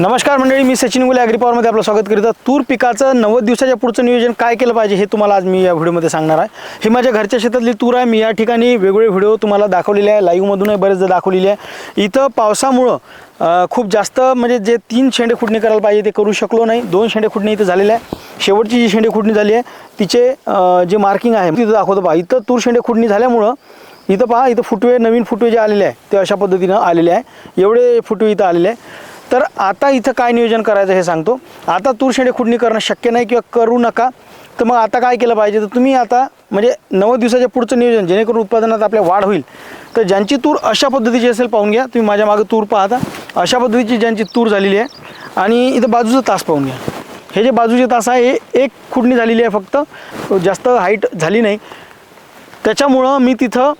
नमस्कार मंडळी मी सचिन गुले ॲग्रीपॉवरमध्ये आपलं स्वागत करीत तूर पिकाचं नव्वद दिवसाच्या पुढचं नियोजन काय केलं पाहिजे हे तुम्हाला आज मी या व्हिडिओमध्ये सांगणार आहे. हे माझ्या घरच्या शेतातली तूर आहे. मी या ठिकाणी वेगवेगळे व्हिडिओ तुम्हाला दाखवलेले आहे. लाईव्हमधूनही बरेचदा दाखवलेले आहे. इथं पावसामुळं खूप जास्त म्हणजे जे तीन शेंडे खुडणी करायला पाहिजे ते करू शकलो नाही. दोन शेंडे खुडणी इथं झालेल्या आहे. शेवटची जी शेंडे खुडणी झाली आहे तिचे जे मार्किंग आहे तिथं दाखवतो पहा. इथं तूर शेंडे खुडणी झाल्यामुळं इथं पहा इथं फुटवे नवीन फुटवे जे आलेले आहे ते अशा पद्धतीनं आलेले आहे. एवढे फुटवे इथं आलेले आहे. तर आता इथं काय नियोजन करायचं हे सांगतो. आता तूर शेंडे खुडणी करणं शक्य नाही किंवा करू नका. तर मग आता काय केलं पाहिजे? तर तुम्ही आता म्हणजे नव्वद दिवसाच्या पुढचं नियोजन जेणेकरून उत्पादनात आपल्या वाढ होईल. तर ज्यांची तूर अशा पद्धतीची असेल पाहून घ्या. तुम्ही माझ्या मागं तूर पाहता. अशा पद्धतीची ज्यांची तूर झालेली आहे. आणि इथं बाजूचं तास पाहून घ्या. हे जे बाजूचे तास आहे हे एक खुडणी झालेली आहे फक्त. जास्त हाईट झाली नाही. त्याच्यामुळं मी तिथं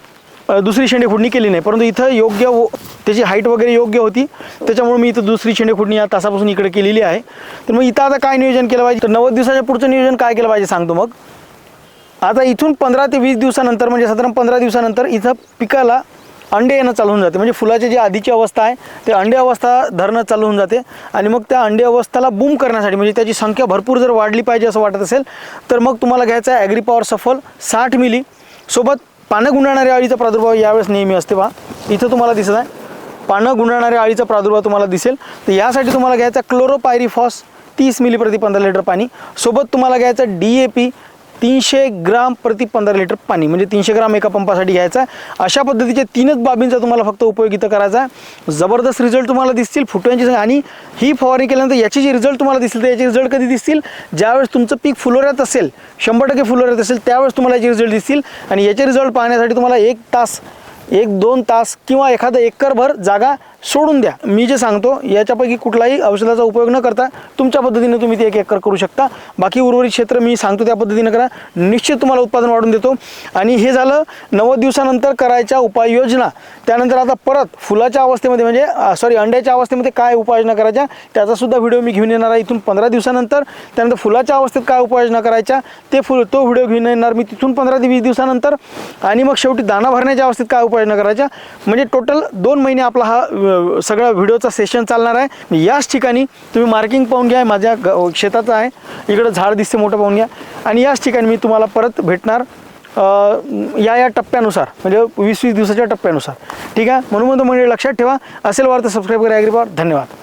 दुसरी शेंडे खुडणी केली नाही. परंतु इथं योग्य व- त्याची हाईट वगैरे योग्य होती. त्याच्यामुळे मी इथं दुसरी शेंडे खुडणी या तासापासून इकडे केलेली आहे. तर मग इथं आता काय नियोजन केलं पाहिजे? तर नव्वद दिवसाच्या पुढचं नियोजन काय केलं पाहिजे सांगतो मग. आता इथून पंधरा ते वीस दिवसानंतर म्हणजे साधारण पंधरा दिवसानंतर इथं पिकाला अंडे येणं चालू होऊन जाते. म्हणजे फुलाची जी आधीची अवस्था आहे ते अंडे अवस्था धरणं चालू होऊन जाते. आणि मग त्या अंडे अवस्थाला बूम करण्यासाठी म्हणजे त्याची संख्या भरपूर जर वाढली पाहिजे असं वाटत असेल तर मग तुम्हाला घ्यायचं आहे ॲग्रीपॉवर सफल साठ मिली सोबत पानं गुंडाळणाऱ्या अळीचा प्रादुर्भाव यावेळेस नेहमी असते पहा इथं तुम्हाला दिसत आहे. पानं गुंडाळणाऱ्या अळीचा प्रादुर्भाव तुम्हाला दिसेल. तर यासाठी तुम्हाला घ्यायचा क्लोरोपायरीफॉस तीस मिली प्रति पंधरा लिटर पाणी. सोबत तुम्हाला घ्यायचं डी ए पी तीनशे ग्राम प्रति पंधरा लिटर पाणी म्हणजे तीनशे ग्राम एका पंपासाठी घ्यायचा. आहे अशा पद्धतीच्या तीनच बाबींचा तुम्हाला फक्त उपयोग इथं करायचा. आहे जबरदस्त रिझल्ट तुम्हाला दिसतील फुटव्यांची आणि ही फवारणी केल्यानंतर याचे जे रिझल्ट तुम्हाला दिसतील तर याचे रिझल्ट कधी दिसतील? ज्यावेळेस तुमचं पीक फुलोऱ्यात असेल शंभर टक्के फुलोऱ्यात असेल त्यावेळेस तुम्हाला याचे रिझल्ट दिसतील. आणि याचे रिझल्ट पाहण्यासाठी तुम्हाला एक तास एक दोन तास किंवा एखादं एकरभर जागा सोडून द्या. मी जे सांगतो याच्यापैकी कुठलाही औषधाचा उपयोग न करता तुमच्या पद्धतीने तुम्ही ते एक एकर करू शकता. बाकी उर्वरित क्षेत्र मी सांगतो त्या पद्धतीने करा. निश्चित तुम्हाला उत्पादन वाढून देतो. आणि हे झालं नव्वद दिवसानंतर करायच्या उपाययोजना. त्यानंतर आता परत फुलाच्या अवस्थेमध्ये म्हणजे सॉरी अंड्याच्या अवस्थेमध्ये काय उपाययोजना करायच्या त्याचासुद्धा व्हिडिओ मी घेऊन येणार आहे इथून पंधरा दिवसानंतर. त्यानंतर फुलाच्या अवस्थेत काय उपाययोजना करायच्या ते फुल तो व्हिडिओ घेऊन येणार मी तिथून पंधरा ते वीस दिवसानंतर. आणि मग शेवटी दाणा भरण्याच्या अवस्थेत काय उपाययोजना करायच्या म्हणजे टोटल दोन महिने आपला हा सगळा व्हिडिओचा सेशन चालणार आहे. मी याच ठिकाणी तुम्ही मार्किंग पाहून घ्या माझ्या ग शेताचं आहे. इकडं झाड दिसते मोठं पाहून घ्या. आणि याच ठिकाणी मी तुम्हाला परत भेटणार या या टप्प्यानुसार म्हणजे वीस वीस दिवसाच्या टप्प्यानुसार. ठीक आहे? म्हणून म्हणतो म्हणजे लक्षात ठेवा. असेल वार्ता सबस्क्राईब करा ॲग्रीपावर धन्यवाद.